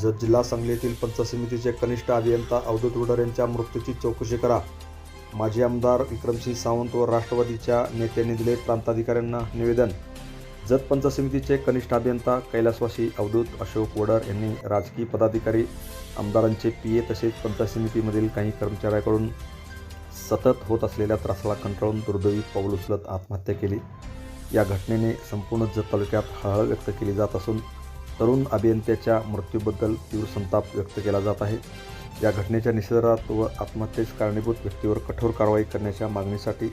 जत जिल्हा सांगलीतील पंच समितीचे कनिष्ठ अभियंता अवधूत उडर यांच्या मृत्यूची चौकशी करा. माजी आमदार विक्रमसिंह सावंत व राष्ट्रवादीच्या नेत्यांनी दिले प्रांताधिकाऱ्यांना निवेदन. जत पंच समितीचे कनिष्ठ अभियंता कैलासवासी अवधूत अशोक वडर यांनी राजकीय पदाधिकारी आमदारांचे पी ए तसेच पंचायत समितीमधील काही कर्मचाऱ्याकडून सतत होत असलेल्या त्रासाला कंटाळून दुर्दैवी पाऊल उचलत आत्महत्या केली. या घटनेने संपूर्ण जत तालुक्यात हळहळ व्यक्त केली जात असून तरुण अभियंत्याच्या मृत्यूबद्दल तीव्र संताप व्यक्त केला जात आहे. या घटनेच्या निषेधार्थ व आत्महत्येस कारणीभूत व्यक्तीवर कठोर कारवाई करण्याच्या मागणीसाठी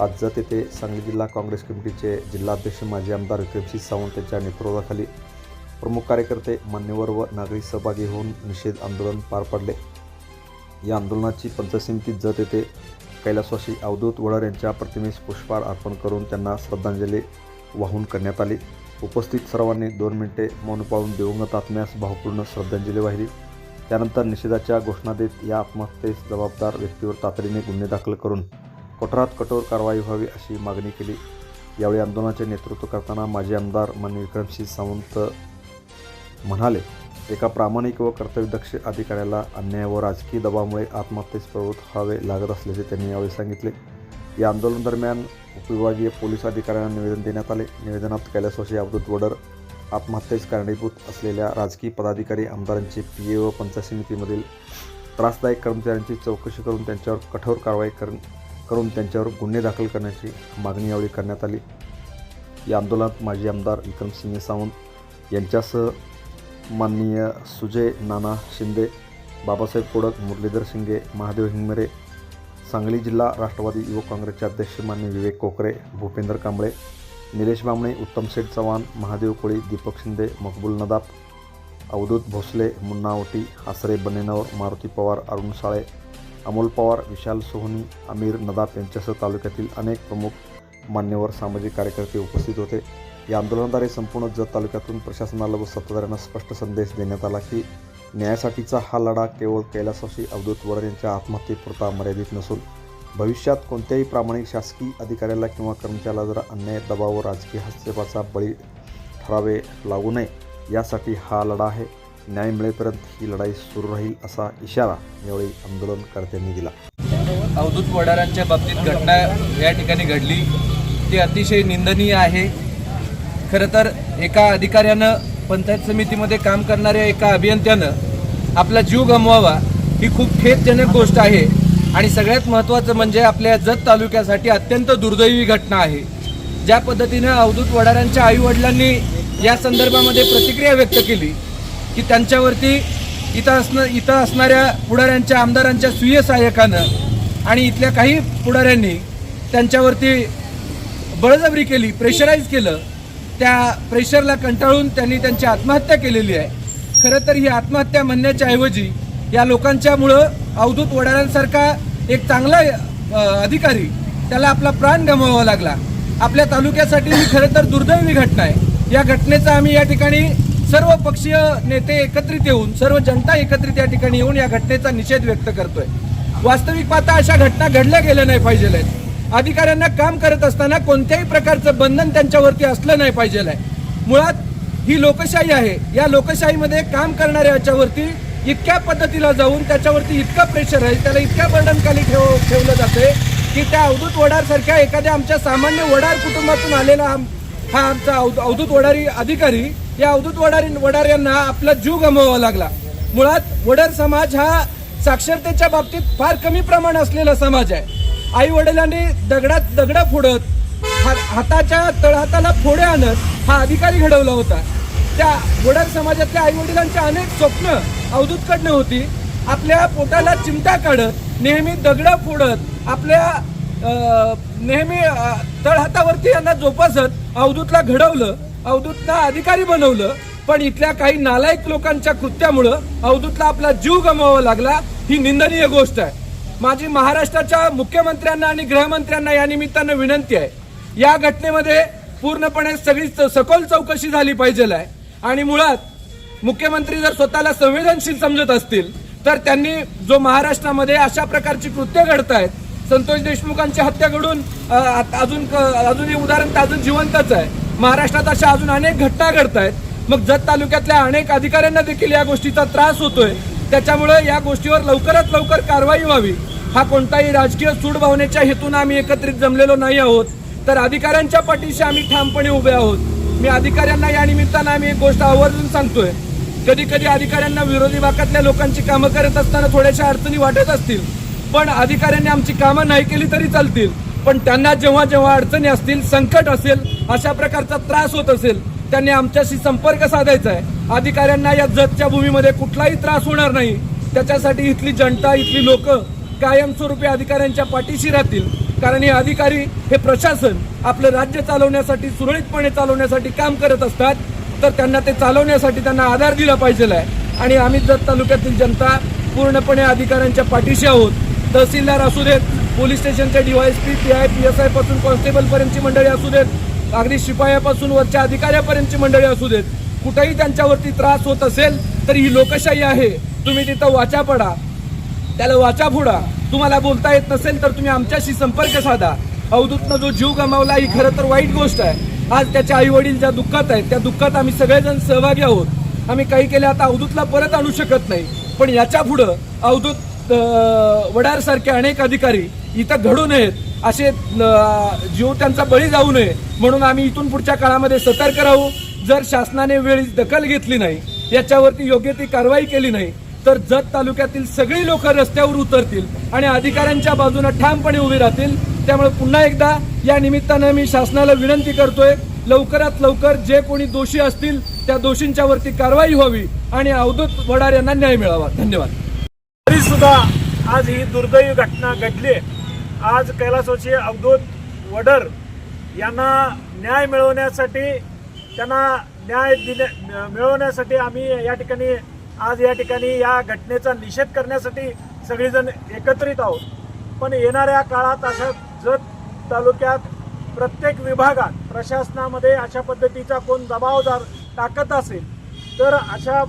आज जत येथे सांगली जिल्हा काँग्रेस कमिटीचे जिल्हाध्यक्ष माजी आमदार विक्रमसिंह सावंत यांच्या नेतृत्वाखाली प्रमुख कार्यकर्ते मान्यवर व नागरिक सहभागी होऊन निषेध आंदोलन पार पडले. या आंदोलनाची पंचायत समिती जत येथे कैलासवासी अवधूत वडर यांच्या प्रतिमेस पुष्पहार अर्पण करून त्यांना श्रद्धांजली वाहून करण्यात आली. उपस्थित सर्वांनी दोन मिनिटे मौन पाळून दिवंगत आत्म्यास भावपूर्ण श्रद्धांजली वाहिली. त्यानंतर निषेधाच्या घोषणा देत या आत्महत्येस जबाबदार व्यक्तीवर तातडीने गुन्हे दाखल करून कठोरात कठोर कारवाई व्हावी अशी मागणी केली. यावेळी आंदोलनाचे नेतृत्व करताना माजी आमदार मान्य विक्रमसिंह सावंत म्हणाले एका प्रामाणिक व कर्तव्यदक्ष अधिकाऱ्याला अन्याय व राजकीय दबावामुळे आत्महत्येस प्रवृत्त व्हावे लागत असल्याचे त्यांनी यावेळी सांगितले. या आंदोलनादरम्यान उपविभागीय पोलीस अधिकाऱ्यांना निवेदन देण्यात आले. निवेदनात कैलासवासी अवधूत वडर आत्महत्येस कारणीभूत असलेल्या राजकीय पदाधिकारी आमदारांची पी ए व पंचायत समितीमधील त्रासदायक कर्मचाऱ्यांची चौकशी करून त्यांच्यावर कठोर कारवाई कर करून त्यांच्यावर गुन्हे दाखल करण्याची मागणी यावेळी करण्यात आली. या आंदोलनात माजी आमदार विक्रमसिंह सावंत यांच्यासह माननीय सुजय नाना शिंदे बाबासाहेब कोडक मुरलीधर शिंगे महादेव हिंगमरे सांगली जिल्हा राष्ट्रवादी युवक काँग्रेसचे अध्यक्ष मान्य विवेक कोकरे भूपेंद्र कांबळे निलेश बामणे उत्तम शेठ चव्हाण महादेव कोळी दीपक शिंदे मकबूल नदाब अवधूत भोसले मुन्ना ओटी आसरे बनेनवर मारुती पवार अरुण साळे अमोल पवार विशाल सोहनी आमिर नदाब यांच्यासह तालुक्यातील अनेक प्रमुख मान्यवर सामाजिक कार्यकर्ते उपस्थित होते. या आंदोलनाद्वारे संपूर्ण जत तालुक्यातून प्रशासनाला व सत्ताधाऱ्यांना स्पष्ट संदेश देण्यात आला की न्यायासाठीचा हा लढा केवळ कैलासवासी अवधूत वडर यांच्या आत्महत्येपुरता मर्यादित नसून भविष्यात कोणत्याही प्रामाणिक शासकीय अधिकाऱ्याला किंवा कर्मचाऱ्याला जर अन्याय दबाव व राजकीय हस्तक्षेपाचा बळी ठरावे लागू नये यासाठी हा लढा आहे. न्याय मिळेपर्यंत ही लढाई सुरू राहील असा इशारा यावेळी आंदोलनकर्त्यांनी दिला. अवधूत वडारांच्या बाबतीत घटना या ठिकाणी घडली. ती अतिशय निंदनीय आहे. खरं तर एका अधिकाऱ्यानं पंचायत समितीमध्ये काम करणाऱ्या एका अभियंत्यानं आपला जीव गमवावा ही खूप खेदजनक गोष्ट आहे. आणि सगळ्यात महत्त्वाचं म्हणजे आपल्या जत तालुक्यासाठी अत्यंत दुर्दैवी घटना आहे. ज्या पद्धतीनं अवधूत वडारांच्या आईवडिलांनी या संदर्भामध्ये प्रतिक्रिया व्यक्त केली की त्यांच्यावरती इथं असणं इथं असणाऱ्या पुढाऱ्यांच्या आमदारांच्या सुय सहाय्यकानं आणि इथल्या काही पुढाऱ्यांनी त्यांच्यावरती बळजबरी केली प्रेशराईज केलं त्या प्रेशरला कंटाळून त्यांनी त्यांची आत्महत्या केलेली आहे. खरं तर ही आत्महत्या म्हणण्याच्या ऐवजी या लोकांच्यामुळं अवधूत वडारांसारखा एक चांगला अधिकारी त्याला आपला प्राण गमवावा लागला. आपल्या तालुक्यासाठी ही खरं तर दुर्दैवी घटना आहे. या घटनेचा आम्ही या ठिकाणी सर्व पक्षीय नेते एकत्रित येऊन सर्व जनता एकत्रित या ठिकाणी येऊन या घटनेचा निषेध व्यक्त करतोय. वास्तविक पाहता अशा घटना घडल्या गेल्या नाही पाहिजे आहेत. अधिकाऱ्यांना काम करत असताना कोणत्याही प्रकारचं बंधन त्यांच्यावरती असलं नाही पाहिजे आहे. मुळात ही लोकशाही आहे. या लोकशाहीमध्ये काम करणाऱ्या याच्यावरती इतक्या पद्धतीला जाऊन त्याच्यावरती इतकं प्रेशर आहे त्याला इतक्या बंधनखाली ठेव ठेवलं जाते की त्या अवधूत वडारसारख्या एखाद्या आमच्या सामान्य वडार कुटुंबातून आलेला हा हा आमचा अव अवधूत वडारी अधिकारी या अवधूत वडारी वडार यांना आपला जीव गमवावा लागला. मुळात वडार समाज हा साक्षरतेच्या बाबतीत फार कमी प्रमाण असलेला समाज आहे. आई वडिलांनी दगडात दगड फोडत हाताच्या तळहाताला फोडे आणत हा अधिकारी घडवला होता. त्या वडार समाजातल्या आई वडिलांची अनेक स्वप्न अवधूतकडनं होती. आपल्या पोटाला चिमटा काढत नेहमी दगड फोडत आपल्या नेहमी तळहातावरती यांना जोपासत अवधूतला घडवलं अवधूतला अधिकारी बनवलं. पण इथल्या काही नालायक लोकांच्या कृत्यामुळं अवधूतला आपला जीव गमवावा लागला. ही निंदनीय गोष्ट आहे. माझी महाराष्ट्राच्या मुख्यमंत्र्यांना आणि गृहमंत्र्यांना या निमित्तानं विनंती आहे. या घटनेमध्ये पूर्णपणे सगळी च- सखोल चौकशी झाली पाहिजे आहे. आणि मुळात मुख्यमंत्री जर स्वतःला संवेदनशील समजत असतील तर त्यांनी जो महाराष्ट्रामध्ये अशा प्रकारची कृत्य घडत आहेत संतोष देशमुखांची हत्या घडून आत- अजून क- अजून हे उदाहरण तर अजून जिवंतच आहे. महाराष्ट्रात अशा अजून अनेक घटना घडत आहेत मग जत तालुक्यातल्या अनेक अधिकाऱ्यांना देखील या गोष्टीचा त्रास होतोय. त्याच्यामुळे या गोष्टीवर लवकरात लवकर कारवाई व्हावी. हा कोणताही राजकीय सूड भावनेच्या हेतून आम्ही एकत्रित जमलेलो नाही आहोत. तर अधिकाऱ्यांच्या पाठीशी आम्ही ठामपणे उभे आहोत. मी अधिकाऱ्यांना या निमित्तानं आम्ही एक गोष्ट आवर्जून सांगतोय. कधी कधी अधिकाऱ्यांना विरोधी भागातल्या लोकांची कामं करत असताना थोड्याशा अडचणी वाटत असतील. पण अधिकाऱ्यांनी आमची कामं नाही केली तरी चालतील. पण त्यांना जेव्हा जेव्हा अडचणी असतील संकट असेल अशा प्रकारचा त्रास होत असेल त्यांनी आमच्याशी संपर्क साधायचा आहे. अधिकाऱ्यांना या जतच्या भूमीमध्ये कुठलाही त्रास होणार नाही. त्याच्यासाठी इथली जनता इथली लोक कायमस्वरूपी अधिकाऱ्यांच्या पाठीशी राहतील. कारण हे अधिकारी हे प्रशासन आपलं राज्य चालवण्यासाठी सुरळीतपणे चालवण्यासाठी काम करत असतात. तर त्यांना ते चालवण्यासाठी त्यांना आधार दिला पाहिजे आहे. आणि आम्ही जत तालुक्यातील जनता पूर्णपणे अधिकाऱ्यांच्या पाठीशी आहोत. तहसीलदार असू देत पोलीस स्टेशनचे DYSP P I P S आयपासून कॉन्स्टेबलपर्यंतची मंडळी असू देत अगदी शिपायापासून वरच्या अधिकाऱ्यापर्यंतची मंडळी असू देत कुठेही त्यांच्यावरती त्रास होत असेल तर ही लोकशाही आहे. तुम्ही तिथं वाचा पडा. त्याला वाचा फोडा. तुम्हाला बोलता येत नसेल तर तुम्ही आमच्याशी संपर्क साधा. अवधूतनं जो जीव गमावला ही खरं तर वाईट गोष्ट आहे. आज त्याच्या आई वडील ज्या दुःखात आहेत त्या दुःखात आम्ही सगळेजण सहभागी आहोत. आम्ही काही केले आता अवधूतला परत आणू शकत नाही. पण याच्या पुढं अवधूत वडारसारखे अनेक अधिकारी इथं घडू नयेत. असे जीव त्यांचा बळी जाऊ नये. म्हणून आम्ही इथून पुढच्या काळामध्ये सतर्क राहू. जर शासनाने वेळी दखल घेतली नाही याच्यावरती योग्य ती कारवाई केली नाही तर जत तालुक्यातील सगळी लोक रस्त्यावर उतरतील आणि अधिकाऱ्यांच्या बाजूने ठामपणे उभे राहतील. त्यामुळे पुन्हा एकदा या निमित्तानं मी शासनाला विनंती करतोय लवकरात लवकर जे कोणी दोषी असतील त्या दोषींच्या वरती कारवाई व्हावी आणि अवधूत वडार यांना न्याय मिळावा. धन्यवाद. तरी सुद्धा आज ही दुर्दैवी घटना घडली आज कैलासवासी अवधूत वडर यांना न्याय मिळवण्यासाठी त्यांना न्याय दिले मिळवण्यासाठी आम्ही या ठिकाणी आज या ठिकाणी या घटनेचा निषेध करण्यासाठी सगळेजण एकत्रित आहोत. पण येणाऱ्या काळात अशा जत तालुक्यात प्रत्येक विभागात प्रशासनामध्ये अशा पद्धतीचा कोण दबावदार टाकत असेल तर अशा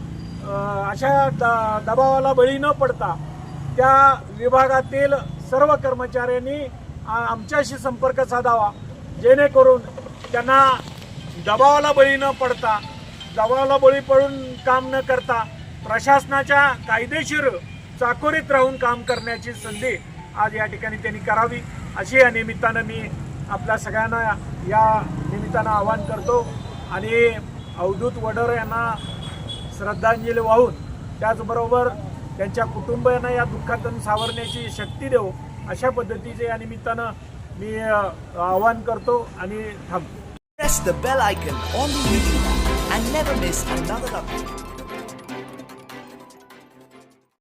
अशा द- दबावाला बळी न पडता त्या विभागातील सर्व कर्मचाऱ्यांनी आमच्याशी संपर्क साधावा. जेणेकरून त्यांना दबावाला बळी न पडता दबावाला बळी पडून काम न करता प्रशासनाच्या कायदेशीर चाकोरीत राहून काम करण्याची संधी आज या ठिकाणी त्यांनी करावी. अशी या निमित्तानं मी आपल्या सगळ्यांना या निमित्तानं आवाहन करतो. आणि अवधूत वडर यांना श्रद्धांजली वाहून त्याचबरोबर त्यांच्या कुटुंबियांना या दुःखातून सावरण्याची शक्ती देऊ अशा पद्धतीचे या निमित्तानं मी आवाहन करतो आणि थांबतो.